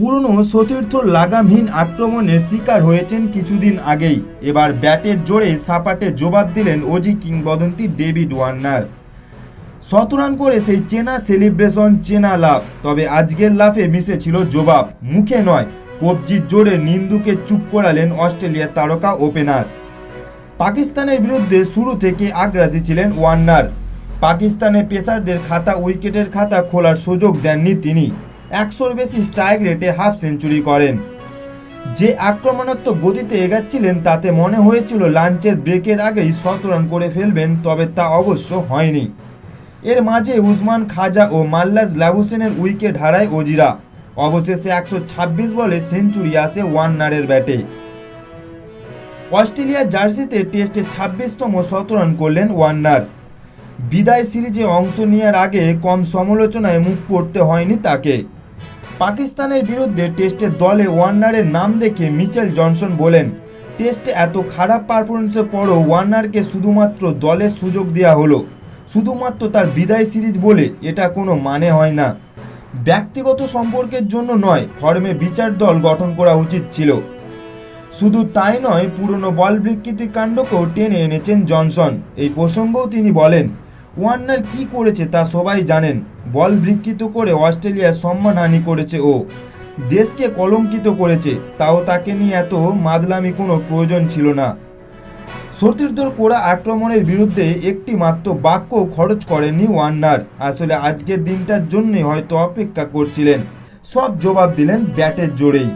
পুরনো সতীর্থ লাগামহীন আক্রমণের শিকার হয়েছেন কিছুদিন আগেই। এবার ব্যাটের জোরে সাপাটে জবাব দিলেন অজি কিংবদন্তি ডেভিড ওয়ার্নার। শতরান করে সেই চেনা সেলিব্রেশন, চেনা লাভ তবে আজকের লাফে মিশেছিল জবাব। মুখে নয়, কবজির জোরে নিন্দুকে চুপ করালেন অস্ট্রেলিয়ার তারকা ওপেনার। পাকিস্তানের বিরুদ্ধে শুরু থেকে আগ্রাসী ছিলেন ওয়ার্নার। পাকিস্তানে পেসারদের খাতা, উইকেটের খাতা খোলার সুযোগ দেননি তিনি। একশোর বেশি স্ট্রাইক রেটে হাফ সেঞ্চুরি করেন। যে আক্রমণাত্মক গতিতে এগাচ্ছিলেন, তাতে মনে হয়েছিল লাঞ্চের ব্রেকের আগেই শতরান করে ফেলবেন, তবে তা অবশ্য হয়নি। এর মাঝে উসমান খাজা ও মাল্লাজ লাবুসেনের উইকেট হারায় ওজিরা। অবশেষে একশো ছাব্বিশ বলে সেঞ্চুরি আসে ওয়ার্নারের ব্যাটে। অস্ট্রেলিয়ার জার্সিতে টেস্টে ছাব্বিশতম শতরান করলেন ওয়ার্নার বিদায় সিরিজে অংশ নেওয়ার আগে কম সমালোচনায় মুখ পড়তে হয়নি তাকে। পাকিস্তানের বিরুদ্ধে টেস্টে দলে ওয়ার্নারের নাম দেখে মিচেল জনসন বলেন, টেস্টে এত খারাপ পারফরমেন্সের পরও ওয়ার্নারকে শুধুমাত্র দলের সুযোগ দেওয়া হলো। শুধুমাত্র তার বিদায় সিরিজ বলে এটা কোনো মানে হয় না। ব্যক্তিগত সম্পর্কের জন্য নয়, ফর্মে বিচার দল গঠন করা উচিত ছিল। শুধু তাই নয়, পুরনো বল বিকৃতি কাণ্ডকেও টেনে এনেছেন জনসন। এই প্রসঙ্গও তিনি বলেন ওয়ার্নার কি করেছে তা সবাই জানেন। বল বিকৃত করে অস্ট্রেলিয়ার সম্মানহানি করেছে ও। দেশকে কলঙ্কিত করেছে, তাও তাকে নিয়ে এত মাদলামি কোনো প্রয়োজন ছিল না। সতীর্থর কোড়া আক্রমণের বিরুদ্ধে একটি মাত্র বাক্য খরচ করেননি ওয়ার্নার। আসলে আজকের দিনটার জন্যই হয়তো অপেক্ষা করছিলেন। সব জবাব দিলেন ব্যাটের জোরেই।